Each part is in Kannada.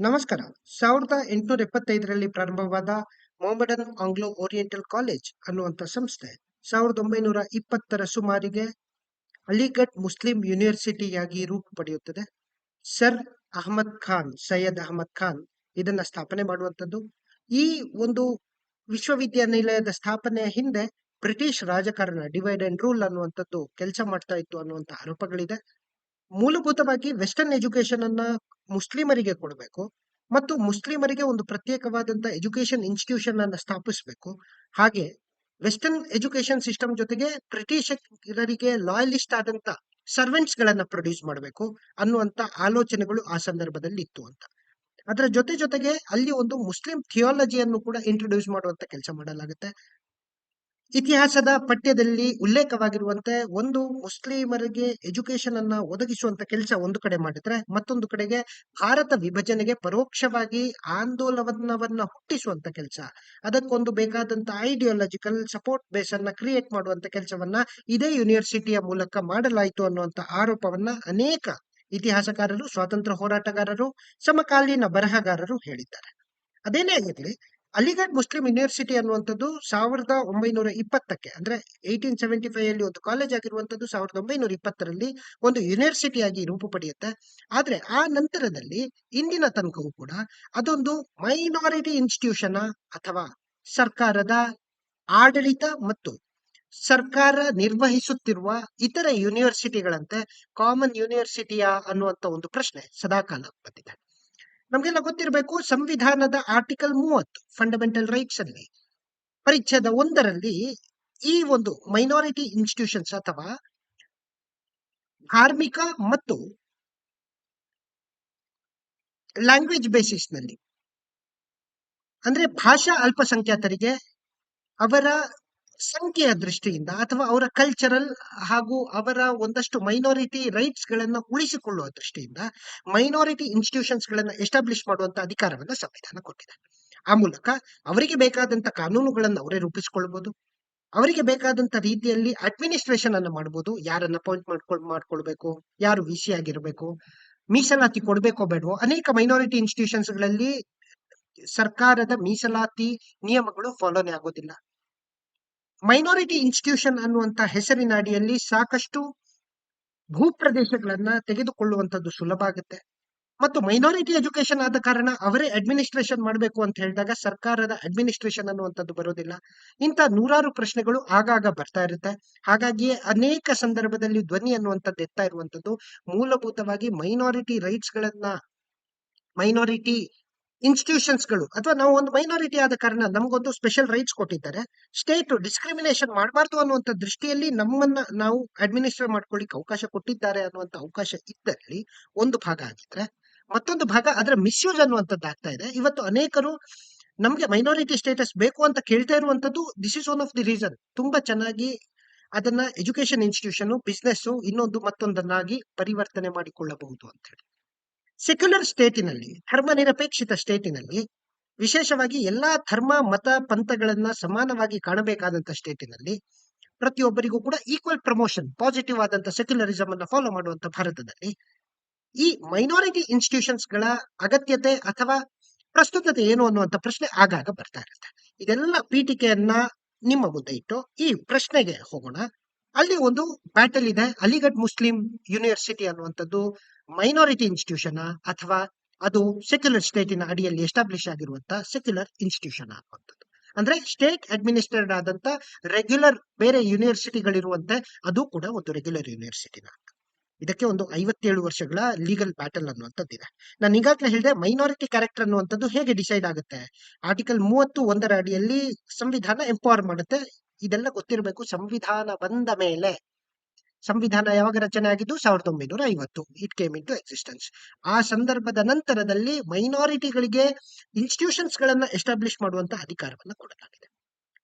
ನಮಸ್ಕಾರ. ಸಾವಿರದ ಎಂಟುನೂರ ಎಪ್ಪತ್ತೈದರಲ್ಲಿ ಪ್ರಾರಂಭವಾದ ಮೊಹಮ್ಮಡನ್ ಆಂಗ್ಲೋ ಓರಿಯೆಂಟಲ್ ಕಾಲೇಜ್ ಅನ್ನುವಂಥ ಸಂಸ್ಥೆ, ಸಾವಿರದ ಒಂಬೈನೂರ ಇಪ್ಪತ್ತರ ಸುಮಾರಿಗೆ ಅಲಿಗಢ್ ಮುಸ್ಲಿಂ ಯೂನಿವರ್ಸಿಟಿಯಾಗಿ ರೂಪ ಪಡೆಯುತ್ತದೆ. ಸರ್ ಅಹಮದ್ ಖಾನ್, ಸೈಯದ್ ಅಹಮದ್ ಖಾನ್ ಇದನ್ನ ಸ್ಥಾಪನೆ ಮಾಡುವಂಥದ್ದು. ಈ ಒಂದು ವಿಶ್ವವಿದ್ಯಾನಿಲಯದ ಸ್ಥಾಪನೆಯ ಹಿಂದೆ ಬ್ರಿಟಿಷ್ ರಾಜಕಾರಣ, ಡಿವೈಡ್ ಅಂಡ್ ರೂಲ್ ಅನ್ನುವಂಥದ್ದು ಕೆಲಸ ಮಾಡ್ತಾ ಇತ್ತು ಅನ್ನುವಂಥ ಆರೋಪಗಳಿದೆ. ಮೂಲಭೂತವಾಗಿ ವೆಸ್ಟರ್ನ್ ಎಜುಕೇಶನ್ ಅನ್ನ ಮುಸ್ಲಿಮರಿಗೆ ಕೊಡಬೇಕು ಮತ್ತು ಮುಸ್ಲಿಮರಿಗೆ ಒಂದು ಪ್ರತ್ಯೇಕವಾದಂತ ಎಜುಕೇಶನ್ ಇನ್ಸ್ಟಿಟ್ಯೂಷನ್ ಅನ್ನ ಸ್ಥಾಪಿಸಬೇಕು. ಹಾಗೆ ವೆಸ್ಟರ್ನ್ ಎಜುಕೇಶನ್ ಸಿಸ್ಟಮ್ ಜೊತೆಗೆ ಬ್ರಿಟಿಷರಿಗೆ ಲಾಯಲಿಸ್ಟ್ ಆದಂತ ಸರ್ವೆಂಟ್ಸ್ ಗಳನ್ನ ಪ್ರೊಡ್ಯೂಸ್ ಮಾಡಬೇಕು ಅನ್ನುವಂತ ಆಲೋಚನೆಗಳು ಆ ಸಂದರ್ಭದಲ್ಲಿ ಇತ್ತು ಅಂತ. ಅದರ ಜೊತೆ ಜೊತೆಗೆ ಅಲ್ಲಿ ಒಂದು ಮುಸ್ಲಿಂ ಥಿಯಾಲಜಿಯನ್ನು ಕೂಡ ಇಂಟ್ರೊಡ್ಯೂಸ್ ಮಾಡುವಂತ ಕೆಲಸ ಮಾಡಲಾಗುತ್ತೆ. ಇತಿಹಾಸದ ಪಠ್ಯದಲ್ಲಿ ಉಲ್ಲೇಖವಾಗಿರುವಂತೆ ಒಂದು ಮುಸ್ಲಿಮರಿಗೆ ಎಜುಕೇಶನ್ ಅನ್ನ ಒದಗಿಸುವಂತ ಕೆಲಸ ಒಂದು ಕಡೆ ಮಾಡಿದ್ರೆ ಮತ್ತೊಂದು ಕಡೆಗೆ ಭಾರತ ವಿಭಜನೆಗೆ ಪರೋಕ್ಷವಾಗಿ ಆಂದೋಲನವನ್ನ ಹುಟ್ಟಿಸುವಂತ ಕೆಲಸ. ಅದಕ್ಕೊಂದು ಬೇಕಾದಂತ ಐಡಿಯಾಲಜಿಕಲ್ ಸಪೋರ್ಟ್ ಬೇಸ್ ಅನ್ನ ಕ್ರಿಯೇಟ್ ಮಾಡುವಂತ ಕೆಲಸವನ್ನ ಇದೇ ಯೂನಿವರ್ಸಿಟಿಯ ಮೂಲಕ ಮಾಡಲಾಯಿತು ಅನ್ನುವಂತ ಆರೋಪವನ್ನ ಅನೇಕ ಇತಿಹಾಸಕಾರರು, ಸ್ವಾತಂತ್ರ್ಯ ಹೋರಾಟಗಾರರು, ಸಮಕಾಲೀನ ಬರಹಗಾರರು ಹೇಳಿದ್ದಾರೆ. ಅದೇನೇ ಆಗಿರ್ಲಿ ಅಲಿಗಢ್ ಮುಸ್ಲಿಂ ಯೂನಿವರ್ಸಿಟಿ ಅನ್ನುವಂಥದ್ದು ಸಾವಿರದ ಒಂಬೈನೂರ ಇಪ್ಪತ್ತಕ್ಕೆ, ಅಂದ್ರೆ ಏಯ್ಟೀನ್ ಸೆವೆಂಟಿ ಫೈವ್ ಅಲ್ಲಿ ಒಂದು ಕಾಲೇಜ್ ಆಗಿರುವಂಥದ್ದು ಸಾವಿರದ ಒಂಬೈನೂರ ಇಪ್ಪತ್ತರಲ್ಲಿ ಒಂದು ಯೂನಿವರ್ಸಿಟಿಯಾಗಿ ರೂಪ ಪಡೆಯುತ್ತೆ. ಆದ್ರೆ ಆ ನಂತರದಲ್ಲಿ ಇಂದಿನ ತನಕವೂ ಕೂಡ ಅದೊಂದು ಮೈನಾರಿಟಿ ಇನ್ಸ್ಟಿಟ್ಯೂಷನ್ ಅಥವಾ ಸರ್ಕಾರದ ಆಡಳಿತ ಮತ್ತು ಸರ್ಕಾರ ನಿರ್ವಹಿಸುತ್ತಿರುವ ಇತರ ಯೂನಿವರ್ಸಿಟಿಗಳಂತೆ ಕಾಮನ್ ಯೂನಿವರ್ಸಿಟಿಯಾ ಅನ್ನುವಂತ ಒಂದು ಪ್ರಶ್ನೆ ಸದಾಕಾಲ ಬಂದಿದೆ. ನಮಗೆಲ್ಲ ಗೊತ್ತಿರಬೇಕು ಸಂವಿಧಾನದ ಆರ್ಟಿಕಲ್ ಮೂವತ್ತು ಫಂಡಮೆಂಟಲ್ ರೈಟ್ಸ್ ಅಲ್ಲಿ. ಪರಿಚ್ಛೇದ ಒಂದರಲ್ಲಿ ಈ ಒಂದು ಮೈನಾರಿಟಿ ಇನ್ಸ್ಟಿಟ್ಯೂಷನ್ಸ್ ಅಥವಾ ಧಾರ್ಮಿಕ ಮತ್ತು ಲ್ಯಾಂಗ್ವೇಜ್ ಬೇಸಿಸ್ನಲ್ಲಿ. ಅಂದ್ರೆ ಭಾಷಾ ಅಲ್ಪಸಂಖ್ಯಾತರಿಗೆ ಅವರ ಸಂಖ್ಯೆಯ ದೃಷ್ಟಿಯಿಂದ ಅಥವಾ ಅವರ ಕಲ್ಚರಲ್ ಹಾಗೂ ಅವರ ಒಂದಷ್ಟು ಮೈನಾರಿಟಿ ರೈಟ್ಸ್ ಗಳನ್ನ ಉಳಿಸಿಕೊಳ್ಳುವ ದೃಷ್ಟಿಯಿಂದ ಮೈನಾರಿಟಿ ಇನ್ಸ್ಟಿಟ್ಯೂಷನ್ಸ್ ಗಳನ್ನ ಎಸ್ಟಾಬ್ಲಿಷ್ ಮಾಡುವಂತ ಅಧಿಕಾರವನ್ನ ಸಂವಿಧಾನ ಕೊಟ್ಟಿದೆ. ಆ ಮೂಲಕ ಅವರಿಗೆ ಬೇಕಾದಂತ ಕಾನೂನುಗಳನ್ನ ಅವರೇ ರೂಪಿಸಿಕೊಳ್ಬಹುದು ಅವರಿಗೆ ಬೇಕಾದಂತ ರೀತಿಯಲ್ಲಿ ಅಡ್ಮಿನಿಸ್ಟ್ರೇಷನ್ ಅನ್ನ ಮಾಡಬಹುದು ಯಾರನ್ನ ಅಪಾಯಿಂಟ್ ಮಾಡ್ಕೊಳ್, ಮಾಡ್ಕೊಳ್ಬೇಕು, ಯಾರು ವಿ ಸಿ ಆಗಿರ್ಬೇಕು, ಮೀಸಲಾತಿ ಕೊಡ್ಬೇಕೋ ಬೇಡವೋ ಅನೇಕ ಮೈನಾರಿಟಿ ಇನ್ಸ್ಟಿಟ್ಯೂಷನ್ಸ್ಗಳಲ್ಲಿ ಸರ್ಕಾರದ ಮೀಸಲಾತಿ ನಿಯಮಗಳು ಫಾಲೋನೆ ಆಗೋದಿಲ್ಲ. ಮೈನಾರಿಟಿ ಇನ್ಸ್ಟಿಟ್ಯೂಷನ್ ಅನ್ನುವಂತ ಹೆಸರಿನ ಅಡಿಯಲ್ಲಿ ಸಾಕಷ್ಟು ಭೂಪ್ರದೇಶಗಳನ್ನ ತೆಗೆದುಕೊಳ್ಳುವಂತದ್ದು ಸುಲಭ ಆಗುತ್ತೆ. ಮತ್ತು ಮೈನಾರಿಟಿ ಎಜುಕೇಶನ್ ಆದ ಕಾರಣ ಅವರೇ ಅಡ್ಮಿನಿಸ್ಟ್ರೇಷನ್ ಮಾಡಬೇಕು ಅಂತ ಹೇಳಿದಾಗ ಸರ್ಕಾರದ ಅಡ್ಮಿನಿಸ್ಟ್ರೇಷನ್ ಅನ್ನುವಂಥದ್ದು ಬರೋದಿಲ್ಲ. ಇಂಥ ನೂರಾರು ಪ್ರಶ್ನೆಗಳು ಆಗಾಗ ಬರ್ತಾ ಇರುತ್ತೆ. ಹಾಗಾಗಿಯೇ ಅನೇಕ ಸಂದರ್ಭದಲ್ಲಿ ಧ್ವನಿ ಅನ್ನುವಂಥದ್ದು ಎತ್ತಾ ಇರುವಂಥದ್ದು ಮೂಲಭೂತವಾಗಿ ಮೈನಾರಿಟಿ ರೈಟ್ಸ್ ಗಳನ್ನ ಮೈನಾರಿಟಿ ಇನ್ಸ್ಟಿಟ್ಯೂಷನ್ಸ್ಗಳು ಅಥವಾ ನಾವು ಒಂದು ಮೈನಾರಿಟಿ ಆದ ಕಾರಣ ನಮಗೊಂದು ಸ್ಪೆಷಲ್ ರೈಟ್ಸ್ ಕೊಟ್ಟಿದ್ದಾರೆ. ಸ್ಟೇಟ್ ಡಿಸ್ಕ್ರಿಮಿನೇಷನ್ ಮಾಡಬಾರ್ದು ಅನ್ನುವಂಥ ದೃಷ್ಟಿಯಲ್ಲಿ ನಮ್ಮನ್ನ ನಾವು ಅಡ್ಮಿನಿಸ್ಟ್ರೇಟ್ ಮಾಡ್ಕೊಳ್ಳಿಕ್ಕೆ ಅವಕಾಶ ಕೊಟ್ಟಿದ್ದಾರೆ ಅನ್ನುವಂಥ ಅವಕಾಶ ಇದ್ದಲ್ಲಿ ಒಂದು ಭಾಗ ಆಗಿದ್ರೆ ಮತ್ತೊಂದು ಭಾಗ ಅದರ ಮಿಸ್ಯೂಸ್ ಅನ್ನುವಂಥದ್ದು ಆಗ್ತಾ ಇದೆ. ಇವತ್ತು ಅನೇಕರು ನಮ್ಗೆ ಮೈನಾರಿಟಿ ಸ್ಟೇಟಸ್ ಬೇಕು ಅಂತ ಕೇಳ್ತಾ ಇರುವಂತದ್ದು this is one of the reason ತುಂಬಾ ಚೆನ್ನಾಗಿ ಅದನ್ನ ಎಜುಕೇಶನ್ ಇನ್ಸ್ಟಿಟ್ಯೂಷನ್ ಬಿಸ್ನೆಸ್ ಇನ್ನೊಂದು ಮತ್ತೊಂದನ್ನಾಗಿ ಪರಿವರ್ತನೆ ಮಾಡಿಕೊಳ್ಳಬಹುದು ಅಂತ ಹೇಳಿ. ಸೆಕ್ಯುಲರ್ ಸ್ಟೇಟಿನಲ್ಲಿ ಧರ್ಮ ನಿರಪೇಕ್ಷಿತ ಸ್ಟೇಟಿನಲ್ಲಿ ವಿಶೇಷವಾಗಿ ಎಲ್ಲಾ ಧರ್ಮ, ಮತ, ಪಂಥಗಳನ್ನ ಸಮಾನವಾಗಿ ಕಾಣಬೇಕಾದಂತ ಸ್ಟೇಟಿನಲ್ಲಿ ಪ್ರತಿಯೊಬ್ಬರಿಗೂ ಕೂಡ ಈಕ್ವಲ್ ಪ್ರಮೋಷನ್ ಪಾಸಿಟಿವ್ ಆದಂತ ಸೆಕ್ಯುಲರಿಸಂ ಅನ್ನ ಫಾಲೋ ಮಾಡುವಂತ ಭಾರತದಲ್ಲಿ, ಈ ಮೈನಾರಿಟಿ ಇನ್ಸ್ಟಿಟ್ಯೂಷನ್ಸ್ಗಳ ಅಗತ್ಯತೆ ಅಥವಾ ಪ್ರಸ್ತುತತೆ ಏನು ಅನ್ನುವಂತ ಪ್ರಶ್ನೆ ಆಗಾಗ ಬರ್ತಾ ಇರುತ್ತೆ. ಇದೆಲ್ಲ ಪೀಠಿಕೆಯನ್ನ ನಿಮ್ಮ ಮುಂದೆ ಇಟ್ಟು ಈ ಪ್ರಶ್ನೆಗೆ ಹೋಗೋಣ. ಅಲ್ಲಿ ಒಂದು ಬ್ಯಾಟಲ್ ಇದೆ, ಅಲಿಗಢ್ ಮುಸ್ಲಿಂ ಯೂನಿವರ್ಸಿಟಿ ಅನ್ನುವಂಥದ್ದು ಮೈನಾರಿಟಿ ಇನ್ಸ್ಟಿಟ್ಯೂಷನ್ ಅಥವಾ ಅದು ಸೆಕ್ಯುಲರ್ ಸ್ಟೇಟಿನ ಅಡಿಯಲ್ಲಿ ಎಸ್ಟಾಬ್ಲಿಷ್ ಆಗಿರುವಂತಹ ಸೆಕ್ಯುಲರ್ ಇನ್ಸ್ಟಿಟ್ಯೂಷನ್ ಅನ್ನುವಂಥದ್ದು ಅಂದ್ರೆ ಸ್ಟೇಟ್ ಅಡ್ಮಿನಿಸ್ಟ್ರೇಟ್ ಆದಂತ ರೆಗ್ಯುಲರ್ ಬೇರೆ ಯೂನಿವರ್ಸಿಟಿಗಳಿರುವಂತೆ ಅದು ಕೂಡ ಒಂದು ರೆಗ್ಯುಲರ್ ಯೂನಿವರ್ಸಿಟಿನ ಇದಕ್ಕೆ ಒಂದು ಐವತ್ತೇಳು ವರ್ಷಗಳ ಲೀಗಲ್ ಬ್ಯಾಟಲ್ ಅನ್ನುವಂಥದ್ದಿದೆ. ನಾನು ಈಗಾಗಲೇ ಹೇಳಿದೆ ಮೈನಾರಿಟಿ ಕ್ಯಾರೆಕ್ಟರ್ ಅನ್ನುವಂಥದ್ದು ಹೇಗೆ ಡಿಸೈಡ್ ಆಗುತ್ತೆ? ಆರ್ಟಿಕಲ್ ಮೂವತ್ತು ಒಂದರ ಅಡಿಯಲ್ಲಿ ಸಂವಿಧಾನ ಎಂಪವರ್ ಮಾಡುತ್ತೆ. ಇದೆಲ್ಲ ಗೊತ್ತಿರಬೇಕು. ಸಂವಿಧಾನ ಬಂದ ಮೇಲೆ ಸಂವಿಧಾನ ಯಾವಾಗ ರಚನೆ ಆಗಿದ್ದು ಸಾವಿರದ ಒಂಬೈನೂರ ಐವತ್ತು it came into existence ಆ ಸಂದರ್ಭದ ನಂತರದಲ್ಲಿ ಮೈನಾರಿಟಿಗಳಿಗೆ ಇನ್ಸ್ಟಿಟ್ಯೂಷನ್ಸ್ ಗಳನ್ನ ಎಸ್ಟಾಬ್ಲಿಷ್ ಮಾಡುವಂತ ಅಧಿಕಾರವನ್ನು ಕೊಡಲಾಗಿದೆ.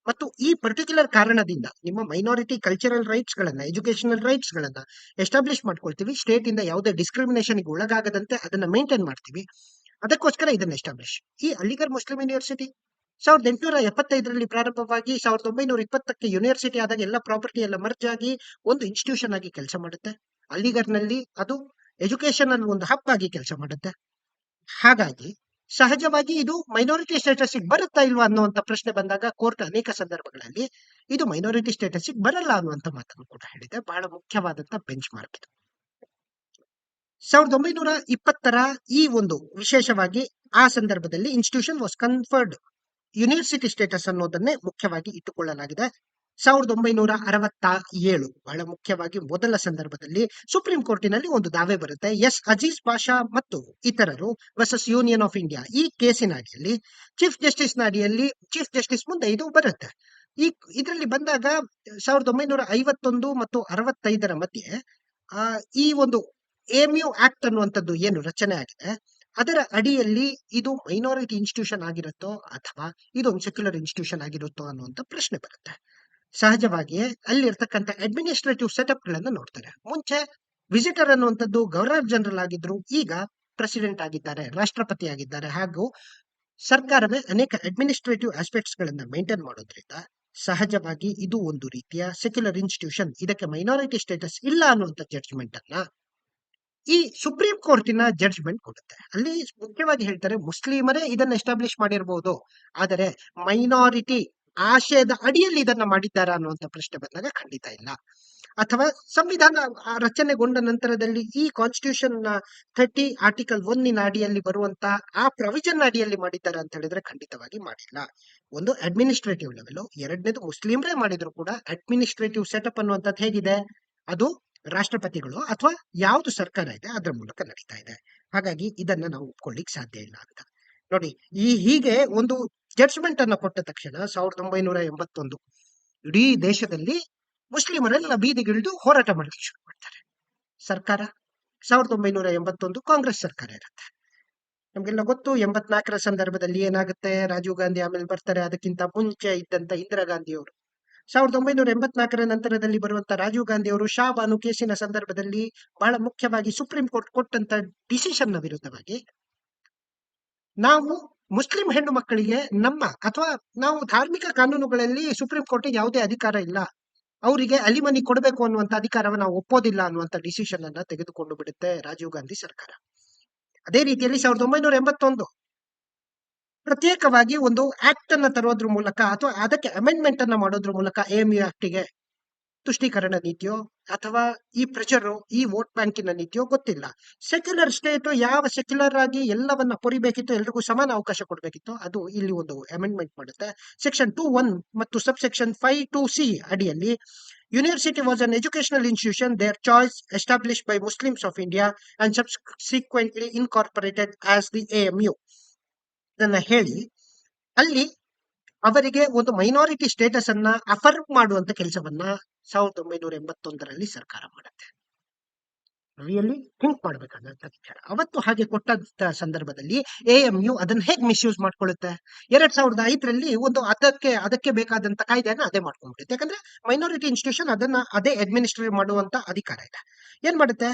ಮತ್ತು ಈ ಪರ್ಟಿಕ್ಯುಲರ್ ಕಾರಣದಿಂದ ನಿಮ್ಮ ಮೈನಾರಿಟಿ ಕಲ್ಚರಲ್ ರೈಟ್ಸ್ ಗಳನ್ನ ಎಜುಕೇಶನಲ್ ರೈಟ್ಸ್ ಗಳನ್ನ ಎಸ್ಟಾಬ್ಲಿಷ್ ಮಾಡ್ಕೊಳ್ತೀವಿ. ಸ್ಟೇಟ್ ಇಂದ ಯಾವುದೇ ಡಿಸ್ಕ್ರಿಮಿನೇಷನ್ ಒಳಗಾಗದಂತೆ ಅದನ್ನ ಮೇಂಟೈನ್ ಮಾಡ್ತೀವಿ. ಅದಕ್ಕೋಸ್ಕರ ಇದನ್ನ ಎಸ್ಟಾಬ್ಲಿಷ್. ಈ ಅಲಿಗರ್ ಮುಸ್ಲಿಂ ಯೂನಿವರ್ಸಿಟಿ? ಸಾವಿರದ ಎಂಟುನೂರ ಎಪ್ಪತ್ತೈದರಲ್ಲಿ ಪ್ರಾರಂಭವಾಗಿ ಸಾವಿರದ ಒಂಬೈನೂರ ಇಪ್ಪತ್ತಕ್ಕೆ ಯೂನಿವರ್ಸಿಟಿ ಆದಾಗ ಎಲ್ಲ ಪ್ರಾಪರ್ಟಿ ಎಲ್ಲ ಮರ್ಜ್ ಆಗಿ ಒಂದು ಇನ್ಸ್ಟಿಟ್ಯೂಷನ್ ಆಗಿ ಕೆಲಸ ಮಾಡುತ್ತೆ. ಅಲಿಗರ್ನಲ್ಲಿ ಅದು ಎಜುಕೇಶನ್ ಒಂದು ಹಬ್ ಆಗಿ ಕೆಲಸ ಮಾಡುತ್ತೆ. ಹಾಗಾಗಿ ಸಹಜವಾಗಿ ಇದು ಮೈನಾರಿಟಿ ಸ್ಟೇಟಸ್ ಬರುತ್ತಾ ಇಲ್ವಾ ಅನ್ನುವಂತ ಪ್ರಶ್ನೆ ಬಂದಾಗ ಕೋರ್ಟ್ ಅನೇಕ ಸಂದರ್ಭಗಳಲ್ಲಿ ಇದು ಮೈನಾರಿಟಿ ಸ್ಟೇಟಸ್ ಬರಲ್ಲ ಅನ್ನುವಂತ ಮಾತನ್ನು ಕೂಡ ಹೇಳಿದೆ. ಬಹಳ ಮುಖ್ಯವಾದಂತ ಬೆಂಚ್ ಮಾರ್ಕ್ ಇದು. ಸಾವಿರದ ಒಂಬೈನೂರ ಇಪ್ಪತ್ತರ ಈ ಒಂದು ವಿಶೇಷವಾಗಿ ಆ ಸಂದರ್ಭದಲ್ಲಿ institution was conferred university status ಅನ್ನೋದನ್ನೇ ಮುಖ್ಯವಾಗಿ ಇಟ್ಟುಕೊಳ್ಳಲಾಗಿದೆ. ಸಾವಿರದ ಒಂಬೈನೂರ ಅರವತ್ತ ಏಳು ಬಹಳ ಮುಖ್ಯವಾಗಿ ಮೊದಲ ಸಂದರ್ಭದಲ್ಲಿ ಸುಪ್ರೀಂ ಕೋರ್ಟಿನಲ್ಲಿ ಒಂದು ದಾವೆ ಬರುತ್ತೆ. ಎಸ್. ಅಜೀಜ್ ಪಾಷಾ ಮತ್ತು ಇತರರು ವರ್ಸಸ್ ಯೂನಿಯನ್ ಆಫ್ ಇಂಡಿಯಾ ಈ ಕೇಸಿನ ಅಡಿಯಲ್ಲಿ ಚೀಫ್ ಜಸ್ಟಿಸ್ನ ಅಡಿಯಲ್ಲಿ ಚೀಫ್ ಜಸ್ಟಿಸ್ ಮುಂದೆ ಇದು ಬರುತ್ತೆ. ಈ ಇದರಲ್ಲಿ ಬಂದಾಗ ಸಾವಿರದ ಒಂಬೈನೂರ ಐವತ್ತೊಂದು ಮತ್ತು ಅರವತ್ತೈದರ ಮಧ್ಯೆ ಆ, ಈ ಒಂದು ಎಎಂಯು ಆಕ್ಟ್ ಅನ್ನುವಂಥದ್ದು ಏನು ರಚನೆ ಆಗಿದೆ. ಅದರ ಅಡಿಯಲ್ಲಿ ಇದು ಮೈನಾರಿಟಿ ಇನ್ಸ್ಟಿಟ್ಯೂಷನ್ ಆಗಿರುತ್ತೋ ಅಥವಾ ಇದೊಂದು ಸೆಕ್ಯುಲರ್ ಇನ್ಸ್ಟಿಟ್ಯೂಷನ್ ಆಗಿರುತ್ತೋ ಅನ್ನುವಂಥ ಪ್ರಶ್ನೆ ಬರುತ್ತೆ. ಸಹಜವಾಗಿಯೇ ಅಲ್ಲಿರ್ತಕ್ಕಂಥ ಅಡ್ಮಿನಿಸ್ಟ್ರೇಟಿವ್ ಸೆಟಪ್ ಗಳನ್ನ ನೋಡ್ತಾರೆ. ಮುಂಚೆ ವಿಸಿಟರ್ ಅನ್ನುವಂಥದ್ದು ಗವರ್ನರ್ ಜನರಲ್ ಆಗಿದ್ರು ಈಗ ಪ್ರೆಸಿಡೆಂಟ್ ಆಗಿದ್ದಾರೆ, ರಾಷ್ಟ್ರಪತಿ ಆಗಿದ್ದಾರೆ. ಹಾಗೂ ಸರ್ಕಾರವೇ ಅನೇಕ ಅಡ್ಮಿನಿಸ್ಟ್ರೇಟಿವ್ ಆಸ್ಪೆಕ್ಟ್ಸ್ ಗಳನ್ನ ಮೇಂಟೈನ್ ಮಾಡೋದ್ರಿಂದ ಸಹಜವಾಗಿ ಇದು ಒಂದು ರೀತಿಯ ಸೆಕ್ಯುಲರ್ ಇನ್ಸ್ಟಿಟ್ಯೂಷನ್ ಇದಕ್ಕೆ ಮೈನಾರಿಟಿ ಸ್ಟೇಟಸ್ ಇಲ್ಲ ಅನ್ನುವಂಥ ಜಡ್ಜ್ಮೆಂಟ್ ಅನ್ನ ಈ ಸುಪ್ರೀಂ ಕೋರ್ಟಿನ ಜಡ್ಜ್ಮೆಂಟ್ ಕೊಡುತ್ತೆ. ಅಲ್ಲಿ ಮುಖ್ಯವಾಗಿ ಹೇಳ್ತಾರೆ ಮುಸ್ಲಿಮರೇ ಇದನ್ನ ಎಸ್ಟಾಬ್ಲಿಷ್ ಮಾಡಿರಬಹುದು ಆದರೆ ಮೈನಾರಿಟಿ ಆಶಯದ ಅಡಿಯಲ್ಲಿ ಇದನ್ನ ಮಾಡಿದ್ದಾರಾ ಅನ್ನುವಂಥ ಪ್ರಶ್ನೆ ಬಂದಾಗ ಖಂಡಿತ ಇಲ್ಲ. ಅಥವಾ ಸಂವಿಧಾನ ರಚನೆಗೊಂಡ ನಂತರದಲ್ಲಿ ಈ ಕಾನ್ಸ್ಟಿಟ್ಯೂಷನ್ನ ಥರ್ಟಿ ಆರ್ಟಿಕಲ್ ಒನ್ನಿನ ಅಡಿಯಲ್ಲಿ ಬರುವಂತಹ ಆ ಪ್ರೊವಿಜನ್ ಅಡಿಯಲ್ಲಿ ಮಾಡಿದ್ದಾರೆ ಅಂತ ಹೇಳಿದ್ರೆ ಖಂಡಿತವಾಗಿ ಮಾಡಿಲ್ಲ. ಒಂದು ಅಡ್ಮಿನಿಸ್ಟ್ರೇಟಿವ್ ಲೆವೆಲ್ ಎರಡನೇದು ಮುಸ್ಲಿಮ್ರೇ ಮಾಡಿದ್ರು ಕೂಡ ಅಡ್ಮಿನಿಸ್ಟ್ರೇಟಿವ್ ಸೆಟಪ್ ಅನ್ನುವಂಥದ್ದು ಹೇಗಿದೆ? ಅದು ರಾಷ್ಟ್ರಪತಿಗಳು ಅಥವಾ ಯಾವುದು ಸರ್ಕಾರ ಇದೆ, ಅದರ ಮೂಲಕ ನಡೀತಾ ಇದೆ. ಹಾಗಾಗಿ ಇದನ್ನ ನಾವು ಒಪ್ಕೊಳ್ಳಿಕ್ ಸಾಧ್ಯ ಇಲ್ಲ ಅಂತ. ನೋಡಿ, ಈ ಹೀಗೆ ಒಂದು ಜಡ್ಜ್ಮೆಂಟ್ ಅನ್ನ ಕೊಟ್ಟ ತಕ್ಷಣ ಸಾವಿರದ ಒಂಬೈನೂರ ಎಂಬತ್ತೊಂದು ಇಡೀ ದೇಶದಲ್ಲಿ ಮುಸ್ಲಿಮರೆಲ್ಲ ಬೀದಿಗಿಳಿದು ಹೋರಾಟ ಮಾಡಲಿಕ್ಕೆ ಶುರು ಮಾಡ್ತಾರೆ. ಸರ್ಕಾರ, ಸಾವಿರದ ಒಂಬೈನೂರ ಎಂಬತ್ತೊಂದು ಕಾಂಗ್ರೆಸ್ ಸರ್ಕಾರ ಇರುತ್ತೆ. ನಮ್ಗೆಲ್ಲ ಗೊತ್ತು, ಎಂಬತ್ನಾಲ್ಕರ ಸಂದರ್ಭದಲ್ಲಿ ಏನಾಗುತ್ತೆ? ರಾಜೀವ್ ಗಾಂಧಿ ಆಮೇಲೆ ಬರ್ತಾರೆ, ಅದಕ್ಕಿಂತ ಮುಂಚೆ ಇದ್ದಂತ ಇಂದಿರಾ ಗಾಂಧಿ ಅವರು ಸಾವಿರದ ಒಂಬೈನೂರ ಎಂಬತ್ನಾಲ್ಕರ ನಂತರದಲ್ಲಿ ಬರುವಂತ ರಾಜೀವ್ ಗಾಂಧಿ ಅವರು ಶಾ ಬಾನು ಕೇಸಿನ ಸಂದರ್ಭದಲ್ಲಿ ಬಹಳ ಮುಖ್ಯವಾಗಿ ಸುಪ್ರೀಂ ಕೋರ್ಟ್ ಕೊಟ್ಟಂತ ಡಿಸಿಷನ್ನ ವಿರುದ್ಧವಾಗಿ ನಾವು ಮುಸ್ಲಿಂ ಹೆಣ್ಣು ಮಕ್ಕಳಿಗೆ ನಮ್ಮ ಅಥವಾ ನಾವು ಧಾರ್ಮಿಕ ಕಾನೂನುಗಳಲ್ಲಿ ಸುಪ್ರೀಂ ಕೋರ್ಟ್ ಯಾವುದೇ ಅಧಿಕಾರ ಇಲ್ಲ, ಅವರಿಗೆ ಅಲಿಮನಿ ಕೊಡಬೇಕು ಅನ್ನುವಂತ ಅಧಿಕಾರವನ್ನು ನಾವು ಒಪ್ಪೋದಿಲ್ಲ ಅನ್ನುವಂತ ಡಿಸಿಷನ್ ಅನ್ನ ತೆಗೆದುಕೊಂಡು ಬಿಡುತ್ತೆ ರಾಜೀವ್ ಗಾಂಧಿ ಸರ್ಕಾರ. ಅದೇ ರೀತಿಯಲ್ಲಿ ಸಾವಿರದ ಒಂಬೈನೂರ ಎಂಬತ್ತೊಂದು ಪ್ರತ್ಯೇಕವಾಗಿ ಒಂದು ಆಕ್ಟ್ ಅನ್ನ ತರೋದ್ರ ಮೂಲಕ ಅಥವಾ ಅದಕ್ಕೆ ಅಮೆಂಡ್ಮೆಂಟ್ ಅನ್ನ ಮಾಡೋದ್ರ ಮೂಲಕ ಎಎಂಯು ಆಕ್ಟಿಗೆ ತುಷ್ಟೀಕರಣ ನೀತಿಯೋ ಅಥವಾ ಈ ಪ್ರೆಷರ್ ಈ ವೋಟ್ ಬ್ಯಾಂಕಿನ ನೀತಿಯೋ ಗೊತ್ತಿಲ್ಲ. ಸೆಕ್ಯುಲರ್ ಸ್ಟೇಟ್ ಯಾವ ಸೆಕ್ಯುಲರ್ ಆಗಿ ಎಲ್ಲವನ್ನ ಪೊರಿಬೇಕಿತ್ತು ಎಲ್ರಿಗೂ ಸಮಾನ ಅವಕಾಶ ಕೊಡಬೇಕಿತ್ತು, ಅದು ಇಲ್ಲಿ ಒಂದು ಅಮೆಂಡ್ಮೆಂಟ್ ಮಾಡುತ್ತೆ. ಸೆಕ್ಷನ್ ಟೂ ಒನ್ ಮತ್ತು sub section five two C ಅಡಿಯಲ್ಲಿ university was an educational institution their choice establish by Muslims of India and subsequently incorporated as the A M U ಅದನ್ನ ಹೇಳಿ, ಅಲ್ಲಿ ಅವರಿಗೆ ಒಂದು ಮೈನಾರಿಟಿ ಸ್ಟೇಟಸ್ ಅನ್ನ ಅಫರ್ಮ್ ಮಾಡುವಂತ ಕೆಲಸವನ್ನ ಸಾವಿರದ ಒಂಬೈನೂರ ಎಂಬತ್ತೊಂದರಲ್ಲಿ ಸರ್ಕಾರ ಮಾಡುತ್ತೆ. ರಿಯಲಿ ಥಿಂಕ್ ಮಾಡ್ಬೇಕಾದಂತ ವಿಚಾರ. ಅವತ್ತು ಹಾಗೆ ಕೊಟ್ಟಂತ ಸಂದರ್ಭದಲ್ಲಿ ಎ ಎಂ ಯು ಅದನ್ನ ಹೇಗೆ ಮಿಸ್ಯೂಸ್ ಮಾಡ್ಕೊಳ್ಳುತ್ತೆ? ಎರಡ್ ಸಾವಿರದ ಐದರಲ್ಲಿ ಒಂದು ಅದಕ್ಕೆ ಅದಕ್ಕೆ ಬೇಕಾದಂತ ಕಾಯ್ದೆಯನ್ನ ಅದೇ ಮಾಡ್ಕೊಂಡ್ಬಿಡುತ್ತೆ. ಯಾಕಂದ್ರೆ ಮೈನಾರಿಟಿ ಇನ್ಸ್ಟಿಟ್ಯೂಷನ್ ಅದನ್ನ ಅದೇ ಅಡ್ಮಿನಿಸ್ಟ್ರೇಟ್ ಮಾಡುವಂತ ಅಧಿಕಾರ ಇದೆ. ಏನ್ ಮಾಡುತ್ತೆ?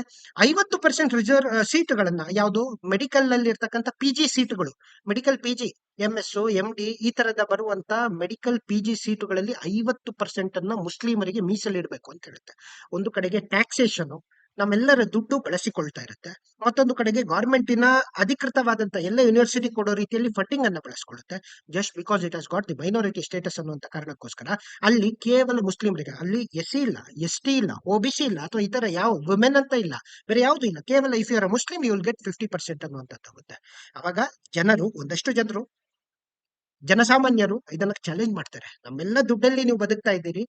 ಐವತ್ತು ಪರ್ಸೆಂಟ್ ರಿಸರ್ವ್ ಸೀಟ್ಗಳನ್ನ ಯಾವುದು? ಮೆಡಿಕಲ್ನಲ್ಲಿ ಇರ್ತಕ್ಕಂಥ ಪಿ ಜಿ ಸೀಟುಗಳು medical P G M S M D ಈ ತರದ ಬರುವಂತ ಮೆಡಿಕಲ್ ಪಿ ಜಿ ಸೀಟುಗಳಲ್ಲಿ ಐವತ್ತು ಪರ್ಸೆಂಟ್ ಅನ್ನ ಮುಸ್ಲಿಮರಿಗೆ ಮೀಸಲಿಡಬೇಕು ಅಂತ ಹೇಳುತ್ತೆ. ಒಂದು ಕಡೆಗೆ ಟ್ಯಾಕ್ಸೇಷನ್ ನಮ್ಮೆಲ್ಲರ ದುಡ್ಡು ಬಳಸಿಕೊಳ್ತಾ ಇರುತ್ತೆ. ಮತ್ತೊಂದು ಕಡೆಗೆ ಗೌರ್ಮೆಂಟಿನ ಅಧಿಕೃತವಾದಂತ ಎಲ್ಲ ಯೂನಿವರ್ಸಿಟಿ ಕೊಡೋ ರೀತಿಯಲ್ಲಿ ಫಂಡಿಂಗ್ ಅನ್ನ ಬಳಸ್ಕೊಳ್ಳುತ್ತೆ. Just because it has got the minority status ಅನ್ನುವಂತ ಕಾರಣಕ್ಕೋಸ್ಕರ ಅಲ್ಲಿ ಕೇವಲ ಮುಸ್ಲಿಮರಿಗೆ, ಅಲ್ಲಿ ಎಸ್ ಸಿ ಇಲ್ಲ ಎಸ್ ಟಿ ಇಲ್ಲ ಒ ಬಿ ಸಿ ಇಲ್ಲ, ಅಥವಾ ಇತರ ಯಾವ ವುಮೆನ್ ಅಂತ ಇಲ್ಲ, ಬೇರೆ ಯಾವುದು ಇಲ್ಲ. ಕೇವಲ if your Muslim you will get fifty percent ಅನ್ನುವಂಥದ್ದಾಗುತ್ತೆ ಅವಾಗ ಜನರು, ಒಂದಷ್ಟು ಜನರು, ಜನಸಾಮಾನ್ಯರು ಇದನ್ನ ಚಾಲೆಂಜ್ ಮಾಡ್ತಾರೆ. ನಮ್ಮೆಲ್ಲ ದುಡ್ಡಲ್ಲಿ ನೀವು ಬದುಕ್ತಾ ಇದ್ದೀರಿ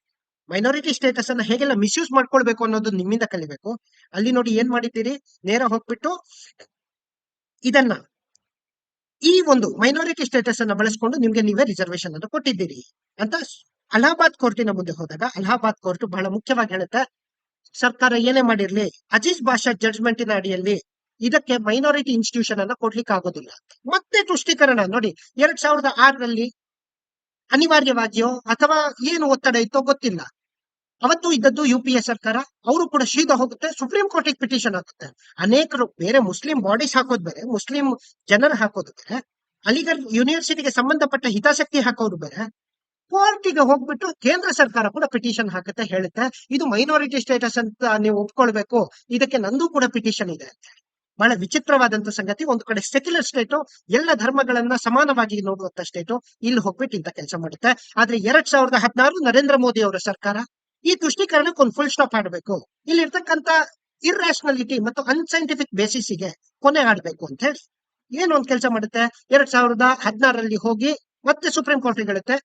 ಮೈನಾರಿಟಿ ಸ್ಟೇಟಸ್ ಅನ್ನ ಹೇಗೆಲ್ಲ ಮಿಸ್ಯೂಸ್ ಮಾಡ್ಕೊಳ್ಬೇಕು ಅನ್ನೋದು ನಿಮ್ಮಿಂದ ಕಲಿಬೇಕು. ಅಲ್ಲಿ ನೋಡಿ ಏನ್ ಮಾಡಿದ್ದೀರಿ? ನೇರ ಹೋಗ್ಬಿಟ್ಟು ಇದನ್ನ ಈ ಒಂದು ಮೈನಾರಿಟಿ ಸ್ಟೇಟಸ್ ಅನ್ನ ಬಳಸ್ಕೊಂಡು ನಿಮ್ಗೆ ನೀವೇ ರಿಸರ್ವೇಶನ್ ಅನ್ನು ಕೊಟ್ಟಿದ್ದೀರಿ ಅಂತ ಅಲಹಾಬಾದ್ ಕೋರ್ಟಿನ ಮುಂದೆ ಹೋದಾಗ ಅಲಹಾಬಾದ್ ಕೋರ್ಟ್ ಬಹಳ ಮುಖ್ಯವಾಗಿ ಹೇಳುತ್ತೆ. ಸರ್ಕಾರ ಏನೇ ಮಾಡಿರ್ಲಿ, ಅಜೀಜ್ ಬಾಷಾ ಜಡ್ಜ್ಮೆಂಟಿನ ಅಡಿಯಲ್ಲಿ ಇದಕ್ಕೆ ಮೈನಾರಿಟಿ ಇನ್ಸ್ಟಿಟ್ಯೂಷನ್ ಅನ್ನ ಕೊಡ್ಲಿಕ್ಕೆ ಆಗೋದಿಲ್ಲ. ಮತ್ತೆ ತುಷ್ಟೀಕರಣ ನೋಡಿ, ಎರಡ್ ಸಾವಿರದ ಆರರಲ್ಲಿ ಅನಿವಾರ್ಯವಾಗಿಯೋ ಅಥವಾ ಏನು ಒತ್ತಡ ಇತ್ತೋ ಗೊತ್ತಿಲ್ಲ. ಅವತ್ತು ಇದ್ದದ್ದು ಯು ಪಿ ಎ ಸರ್ಕಾರ, ಅವರು ಕೂಡ ಸೀದಾ ಹೋಗುತ್ತೆ ಸುಪ್ರೀಂ ಕೋರ್ಟಿಗೆ ಪಿಟಿಷನ್ ಹಾಕುತ್ತೆ. ಅನೇಕರು, ಬೇರೆ ಮುಸ್ಲಿಂ ಬಾಡೀಸ್ ಹಾಕೋದ್ ಬೇರೆ ಮುಸ್ಲಿಂ ಜನರು ಹಾಕೋದು ಬೇರೆ ಅಲಿಗಢ್ ಯೂನಿವರ್ಸಿಟಿಗೆ ಸಂಬಂಧಪಟ್ಟ ಹಿತಾಸಕ್ತಿ ಹಾಕೋರು ಬೇರೆ ಕೋರ್ಟಿಗೆ ಹೋಗ್ಬಿಟ್ಟು ಕೇಂದ್ರ ಸರ್ಕಾರ ಕೂಡ ಪಿಟಿಷನ್ ಹಾಕುತ್ತೆ, ಹೇಳುತ್ತೆ. ಇದು ಮೈನಾರಿಟಿ ಸ್ಟೇಟಸ್ ಅಂತ ನೀವು ಒಪ್ಕೊಳ್ಬೇಕು, ಇದಕ್ಕೆ ನಂದು ಕೂಡ ಪಿಟಿಷನ್ ಇದೆ ಅಂತ ಬಹಳ ವಿಚಿತ್ರವಾದಂತ ಸಂಗತಿ, ಒಂದು ಕಡೆ ಸೆಕ್ಯುಲರ್ ಸ್ಟೇಟು ಎಲ್ಲ ಧರ್ಮಗಳನ್ನ ಸಮಾನವಾಗಿ ನೋಡುವಂತ ಸ್ಟೇಟು ಇಲ್ಲಿ ಹೋಗ್ಬಿಟ್ಟು ಇಂತ ಕೆಲಸ ಮಾಡುತ್ತೆ. ಆದ್ರೆ ಎರಡ್ ಸಾವಿರದ ಹದಿನಾರು ನರೇಂದ್ರ ಮೋದಿ ಅವರ ಸರ್ಕಾರ ಈ ತುಷ್ಟೀಕರಣಕ್ಕೆ ಒಂದು ಫುಲ್ ಸ್ಟಾಪ್ ಆಡಬೇಕು ಇಲ್ಲಿ ಇರ್ತಕ್ಕಂತ ಇರ್ರಾಷನಾಲಿಟಿ ಮತ್ತು ಅನ್ಸೈಂಟಿಫಿಕ್ ಬೇಸಿಸ್ಗೆ ಕೊನೆ ಆಡ್ಬೇಕು ಅಂತ ಹೇಳಿ. ಏನು ಒಂದು ಕೆಲಸ ಮಾಡುತ್ತೆ? ಎರಡ್ ಸಾವಿರದ ಹದಿನಾರರಲ್ಲಿ ಹೋಗಿ ಮತ್ತೆ ಸುಪ್ರೀಂ ಕೋರ್ಟ್ ಹೇಳುತ್ತೆ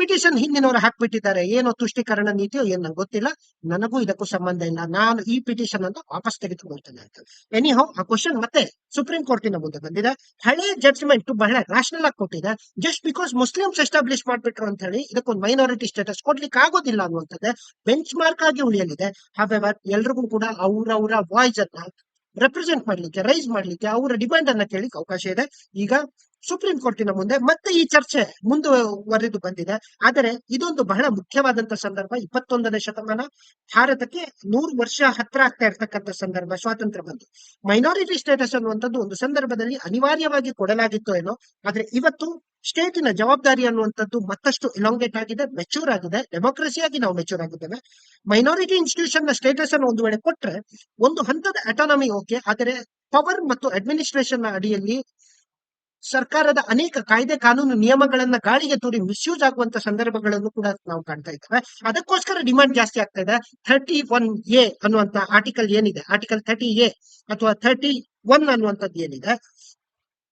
ಪಿಟಿಷನ್ ಹಿಂದಿನವರು ಹಾಕ್ಬಿಟ್ಟಿದ್ದಾರೆ. ಏನೋ ತುಷ್ಟೀಕರಣ ನೀತಿಯೋ ಏನ್ ನಂಗೆ ಗೊತ್ತಿಲ್ಲ. ನನಗೂ ಇದಕ್ಕೂ ಸಂಬಂಧ ಇಲ್ಲ. ನಾನು ಈ ಪಿಟಿಷನ್ ಅನ್ನು ವಾಪಸ್ ತೆಗೆದುಕೊಳ್ತೇನೆ ಅಂತ. ಎನಿ ಹೌ ಆ ಕ್ವಶನ್ ಮತ್ತೆ ಸುಪ್ರೀಂ ಕೋರ್ಟಿನ ಮುಂದೆ ಬಂದಿದೆ. ಹಳೆ ಜಡ್ಜ್ಮೆಂಟ್ ಬಹಳ ರಾಷನಲ್ ಆಗಿ ಕೊಟ್ಟಿದೆ. ಜಸ್ಟ್ ಬಿಕಾಸ್ ಮುಸ್ಲಿಮ್ಸ್ ಎಸ್ಟಾಬ್ಲಿಷ್ ಮಾಡ್ಬಿಟ್ರು ಅಂತ ಹೇಳಿ ಇದಕ್ಕೊಂದು ಮೈನಾರಿಟಿ ಸ್ಟೇಟಸ್ ಕೊಡ್ಲಿಕ್ಕೆ ಆಗೋದಿಲ್ಲ ಅನ್ನುವಂಥದ್ದೇ ಬೆಂಚ್ ಮಾರ್ಕ್ ಆಗಿ ಉಳಿಯಲಿದೆ. ಹಾವೆವರ್ ಎಲ್ರಿಗೂ ಕೂಡ ಅವರವರ ವಾಯ್ಸ್ ಅನ್ನ ರೆಪ್ರೆಸೆಂಟ್ ಮಾಡ್ಲಿಕ್ಕೆ ರೈಸ್ ಮಾಡ್ಲಿಕ್ಕೆ ಅವರ ಡಿಮ್ಯಾಂಡ್ ಅನ್ನ ಕೇಳಿಕ್ಕೆ ಅವಕಾಶ ಇದೆ. ಈಗ ಸುಪ್ರೀಂ ಕೋರ್ಟಿನ ಮುಂದೆ ಮತ್ತೆ ಈ ಚರ್ಚೆ ಮುಂದುವರೆದು ಬಂದಿದೆ. ಆದರೆ ಇದೊಂದು ಬಹಳ ಮುಖ್ಯವಾದಂತ ಸಂದರ್ಭ, ಇಪ್ಪತ್ತೊಂದನೇ ಶತಮಾನ. ಭಾರತಕ್ಕೆ ನೂರು ವರ್ಷ ಹತ್ರ ಆಗ್ತಾ ಇರ್ತಕ್ಕಂಥ ಸಂದರ್ಭ, ಸ್ವಾತಂತ್ರ್ಯ ಬಂದು. ಮೈನಾರಿಟಿ ಸ್ಟೇಟಸ್ ಅನ್ನುವಂಥದ್ದು ಒಂದು ಸಂದರ್ಭದಲ್ಲಿ ಅನಿವಾರ್ಯವಾಗಿ ಕೊಡಲಾಗಿತ್ತು ಏನೋ, ಆದ್ರೆ ಇವತ್ತು ಸ್ಟೇಟಿನ ಜವಾಬ್ದಾರಿ ಅನ್ನುವಂಥದ್ದು ಮತ್ತಷ್ಟು ಇಲಾಂಗೇಟ್ ಆಗಿದೆ ಮೆಚೂರ್ ಆಗಿದೆ ಡೆಮೋಕ್ರಸಿಯಾಗಿ ನಾವು ಮೆಚೂರ್ ಆಗಿದ್ದೇವೆ. ಮೈನಾರಿಟಿ ಇನ್ಸ್ಟಿಟ್ಯೂಷನ್ನ ಸ್ಟೇಟಸ್ ಅನ್ನು ಒಂದು ವೇಳೆ ಕೊಟ್ರೆ, ಒಂದು ಹಂತದ ಅಟಾನಮಿ ಓಕೆ ಆದರೆ ಪವರ್ ಮತ್ತು ಅಡ್ಮಿನಿಸ್ಟ್ರೇಷನ್ ಅಡಿಯಲ್ಲಿ ಸರ್ಕಾರದ ಅನೇಕ ಕಾಯ್ದೆ ಕಾನೂನು ನಿಯಮಗಳನ್ನ ಗಾಳಿಗೆ ತೂರಿ ಮಿಸ್ಯೂಸ್ ಆಗುವಂತ ಸಂದರ್ಭಗಳನ್ನು ಕೂಡ ನಾವು ಕಾಣ್ತಾ ಇದ್ದೇವೆ. ಅದಕ್ಕೋಸ್ಕರ ಡಿಮಾಂಡ್ ಜಾಸ್ತಿ ಆಗ್ತಾ ಇದೆ. ಥರ್ಟಿ ಒನ್ ಎ ಅನ್ನುವಂತ ಆರ್ಟಿಕಲ್ ಏನಿದೆ? ಆರ್ಟಿಕಲ್ ಥರ್ಟಿ ಎ ಅಥವಾ ಥರ್ಟಿ ಒನ್ ಅನ್ನುವಂಥದ್ದು ಏನಿದೆ?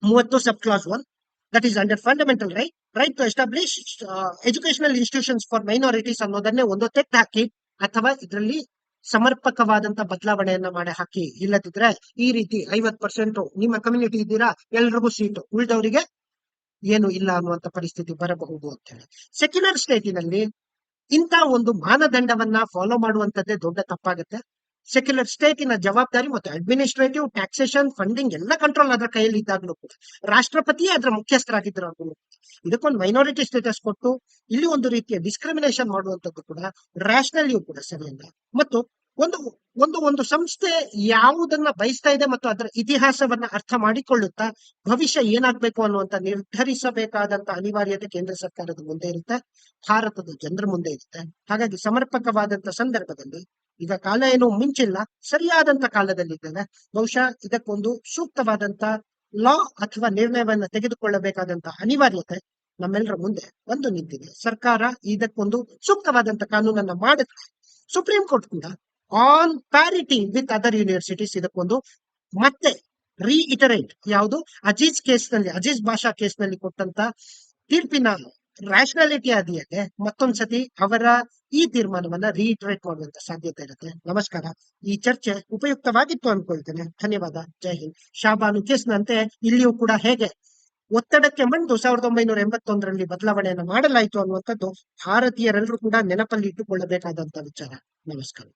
ಮೂವತ್ತು sub clause one that is under fundamental right right to establish educational institutions for minorities ಅನ್ನೋದನ್ನೇ ಒಂದು ತೆಟ್ಟು ಹಾಕಿ ಅಥವಾ ಇದರಲ್ಲಿ ಸಮರ್ಪಕವಾದಂತ ಬದಲಾವಣೆಯನ್ನ ಮಾಡಿ ಹಾಕಿ. ಇಲ್ಲದಿದ್ರೆ ಈ ರೀತಿ ಐವತ್ ಪರ್ಸೆಂಟ್ ನಿಮ್ಮ ಕಮ್ಯುನಿಟಿ ಇದ್ದೀರಾ? ಎಲ್ರಿಗೂ ಸೀಟ್. ಉಳಿದವರಿಗೆ ಏನು ಇಲ್ಲ ಅನ್ನುವಂತ ಪರಿಸ್ಥಿತಿ ಬರಬಹುದು ಅಂತ ಹೇಳಿ. ಸೆಕ್ಯುಲರ್ ಸ್ಟೇಟಿನಲ್ಲಿ ಇಂತ ಒಂದು ಮಾನದಂಡವನ್ನ ಫಾಲೋ ಮಾಡುವಂತದ್ದೇ ದೊಡ್ಡ ತಪ್ಪಾಗುತ್ತೆ. ಸೆಕ್ಯುಲರ್ ಸ್ಟೇಟಿನ ಜವಾಬ್ದಾರಿ ಮತ್ತು ಅಡ್ಮಿನಿಸ್ಟ್ರೇಟಿವ್ ಟ್ಯಾಕ್ಸೇಷನ್ ಫಂಡಿಂಗ್ ಎಲ್ಲ ಕಂಟ್ರೋಲ್ ಅದರ ಕೈಯಲ್ಲಿ ಇದ್ದಾಗಲೂ ಕೂಡ. ರಾಷ್ಟ್ರಪತಿಯೇ ಅದರ ಮುಖ್ಯಸ್ಥರಾಗಿದ್ದರು. ಇದಕ್ಕೊಂದು ಮೈನಾರಿಟಿ ಸ್ಟೇಟಸ್ ಕೊಟ್ಟು ಇಲ್ಲಿ ಒಂದು ರೀತಿಯ ಡಿಸ್ಕ್ರಿಮಿನೇಷನ್ ಮಾಡುವಂತದ್ದು ಕೂಡ ರ್ಯಾಷನಲ್ಲಿಯೂ ಕೂಡ ಸರಿಯಲ್ಲ. ಮತ್ತು ಒಂದು ಒಂದು ಒಂದು ಸಂಸ್ಥೆ ಯಾವುದನ್ನ ಬಯಸ್ತಾ ಇದೆ ಮತ್ತು ಅದರ ಇತಿಹಾಸವನ್ನ ಅರ್ಥ ಮಾಡಿಕೊಳ್ಳುತ್ತಾ ಭವಿಷ್ಯ ಏನಾಗ್ಬೇಕು ಅನ್ನುವಂತ ನಿರ್ಧರಿಸಬೇಕಾದಂತ ಅನಿವಾರ್ಯತೆ ಕೇಂದ್ರ ಸರ್ಕಾರದ ಮುಂದೆ ಇರುತ್ತೆ, ಭಾರತದ ಜನರ ಮುಂದೆ ಇರುತ್ತೆ. ಹಾಗಾಗಿ ಸಮರ್ಪಕವಾದಂತ ಸಂದರ್ಭದಲ್ಲಿ ಈಗ ಕಾಲ ಏನು ಮಿಂಚಿಲ್ಲ ಸರಿಯಾದಂತ ಕಾಲದಲ್ಲಿದ್ದೇವೆ ಬಹುಶಃ ಇದಕ್ಕೊಂದು ಸೂಕ್ತವಾದಂತ ಲಾ ಅಥವಾ ನಿರ್ಣಯವನ್ನು ತೆಗೆದುಕೊಳ್ಳಬೇಕಾದಂತಹ ಅನಿವಾರ್ಯತೆ ನಮ್ಮೆಲ್ಲರ ಮುಂದೆ ಒಂದು ನಿಂತಿದೆ. ಸರ್ಕಾರ ಇದಕ್ಕೊಂದು ಸೂಕ್ತವಾದಂತಹ ಕಾನೂನನ್ನ ಮಾಡುತ್ತೆ ಸುಪ್ರೀಂ ಕೋರ್ಟ್ ಕೂಡ on parity with other universities ಇದಕ್ಕೊಂದು ಮತ್ತೆ ರೀಇಟರೇಟ್ ಯಾವುದು? ಅಜೀಜ್ ಕೇಸ್ನಲ್ಲಿ ಅಜೀಜ್ ಭಾಷಾ ಕೇಸ್ನಲ್ಲಿ ಕೊಟ್ಟಂತ ತೀರ್ಪಿನ ರ್ಯಾಷನಾಲಿಟಿ ಆದಿಯಾಗೆ ಮತ್ತೊಂದ್ಸತಿ ಅವರ ಈ ತೀರ್ಮಾನವನ್ನ ರೀಇಟರೇಟ್ ಮಾಡುವಂತ ಸಾಧ್ಯತೆ ಇರುತ್ತೆ. ನಮಸ್ಕಾರ. ಈ ಚರ್ಚೆ ಉಪಯುಕ್ತವಾಗಿತ್ತು ಅನ್ಕೊಳ್ತೇನೆ. ಧನ್ಯವಾದ. ಜೈ ಹಿಂದ್. ಶಾಬಾನು ಕೇಸ್ನಂತೆ ಇಲ್ಲಿಯೂ ಕೂಡ ಹೇಗೆ ಒತ್ತಡಕ್ಕೆ ಮಂಡು ಸಾವಿರದ ಒಂಬೈನೂರ ಎಂಬತ್ತೊಂದರಲ್ಲಿ ಬದಲಾವಣೆಯನ್ನು ಮಾಡಲಾಯಿತು ಅನ್ನುವಂಥದ್ದು ಭಾರತೀಯರೆಲ್ಲರೂ ಕೂಡ ನೆನಪಲ್ಲಿ ಇಟ್ಟುಕೊಳ್ಳಬೇಕಾದಂತ ವಿಚಾರ. ನಮಸ್ಕಾರ.